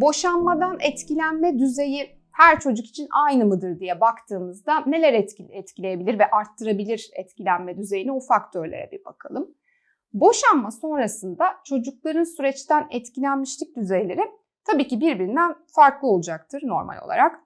Boşanmadan etkilenme düzeyi her çocuk için aynı mıdır diye baktığımızda neler etkile- etkileyebilir ve arttırabilir etkilenme düzeyini o faktörlere bir bakalım. Boşanma sonrasında çocukların süreçten etkilenmişlik düzeyleri tabii ki birbirinden farklı olacaktır normal olarak.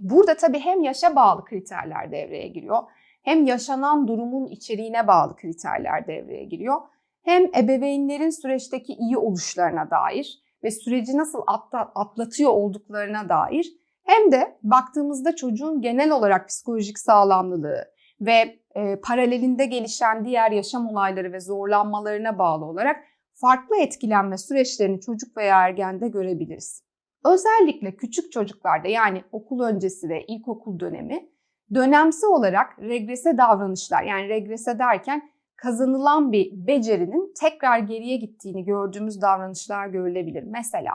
Burada tabii hem yaşa bağlı kriterler devreye giriyor, hem yaşanan durumun içeriğine bağlı kriterler devreye giriyor. Hem ebeveynlerin süreçteki iyi oluşlarına dair ve süreci nasıl atla- atlatıyor olduklarına dair hem de baktığımızda çocuğun genel olarak psikolojik sağlamlılığı ve e, paralelinde gelişen diğer yaşam olayları ve zorlanmalarına bağlı olarak farklı etkilenme süreçlerini çocuk veya ergende görebiliriz. Özellikle küçük çocuklarda yani okul öncesi ve ilkokul dönemi dönemsi olarak regrese davranışlar yani regrese derken kazanılan bir becerinin tekrar geriye gittiğini gördüğümüz davranışlar görülebilir. Mesela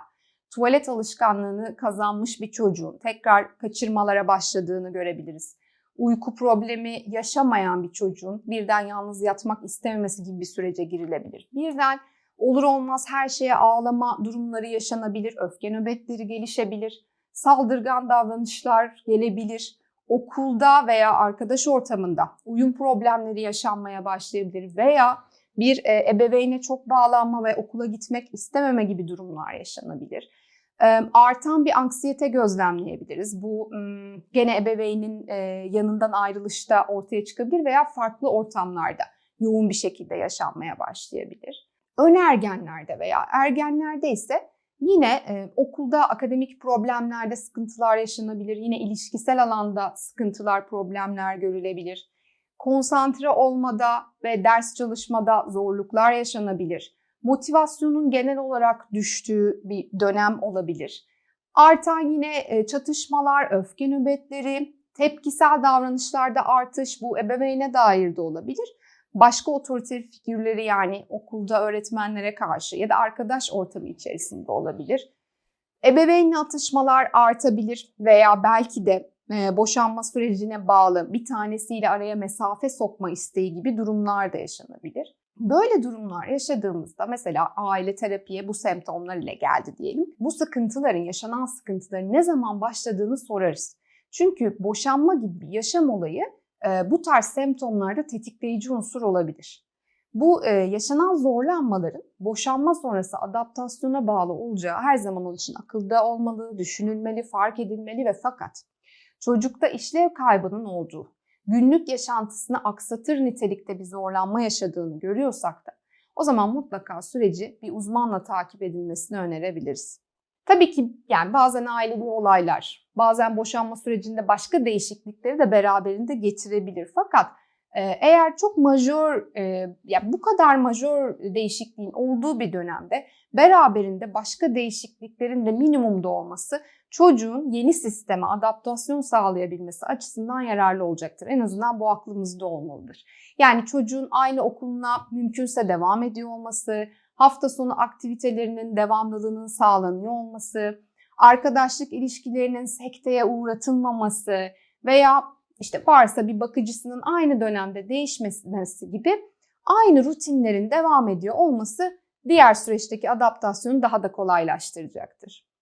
tuvalet alışkanlığını kazanmış bir çocuğun tekrar kaçırmalara başladığını görebiliriz. Uyku problemi yaşamayan bir çocuğun birden yalnız yatmak istememesi gibi bir sürece girilebilir. Birden olur olmaz her şeye ağlama durumları yaşanabilir, öfke nöbetleri gelişebilir, saldırgan davranışlar gelebilir. Okulda veya arkadaş ortamında uyum problemleri yaşanmaya başlayabilir veya bir e, ebeveyne çok bağlanma ve okula gitmek istememe gibi durumlar yaşanabilir. Artan bir anksiyete gözlemleyebiliriz. Bu gene ebeveynin e, yanından ayrılışta ortaya çıkabilir veya farklı ortamlarda yoğun bir şekilde yaşanmaya başlayabilir. Önergenlerde veya ergenlerde ise yine e, okulda akademik problemlerde sıkıntılar yaşanabilir. Yine ilişkisel alanda sıkıntılar, problemler görülebilir. Konsantre olmada ve ders çalışmada zorluklar yaşanabilir. Motivasyonun genel olarak düştüğü bir dönem olabilir. Artan yine e, çatışmalar, öfke nöbetleri, tepkisel davranışlarda artış bu ebeveyne dair de olabilir başka otoriter figürleri yani okulda öğretmenlere karşı ya da arkadaş ortamı içerisinde olabilir. Ebeveynle atışmalar artabilir veya belki de e, boşanma sürecine bağlı bir tanesiyle araya mesafe sokma isteği gibi durumlar da yaşanabilir. Böyle durumlar yaşadığımızda mesela aile terapiye bu semptomlar ile geldi diyelim. Bu sıkıntıların, yaşanan sıkıntıların ne zaman başladığını sorarız. Çünkü boşanma gibi bir yaşam olayı bu tarz semptomlarda tetikleyici unsur olabilir. Bu e, yaşanan zorlanmaların boşanma sonrası adaptasyona bağlı olacağı her zaman onun için akılda olmalı, düşünülmeli, fark edilmeli ve fakat çocukta işlev kaybının olduğu, günlük yaşantısını aksatır nitelikte bir zorlanma yaşadığını görüyorsak da o zaman mutlaka süreci bir uzmanla takip edilmesini önerebiliriz. Tabii ki yani bazen ailevi olaylar, bazen boşanma sürecinde başka değişiklikleri de beraberinde getirebilir. Fakat e, eğer çok majör, e, yani bu kadar majör değişikliğin olduğu bir dönemde beraberinde başka değişikliklerin de minimumda olması çocuğun yeni sisteme adaptasyon sağlayabilmesi açısından yararlı olacaktır. En azından bu aklımızda olmalıdır. Yani çocuğun aynı okuluna mümkünse devam ediyor olması, hafta sonu aktivitelerinin devamlılığının sağlanıyor olması, arkadaşlık ilişkilerinin sekteye uğratılmaması veya işte varsa bir bakıcısının aynı dönemde değişmesi gibi aynı rutinlerin devam ediyor olması diğer süreçteki adaptasyonu daha da kolaylaştıracaktır.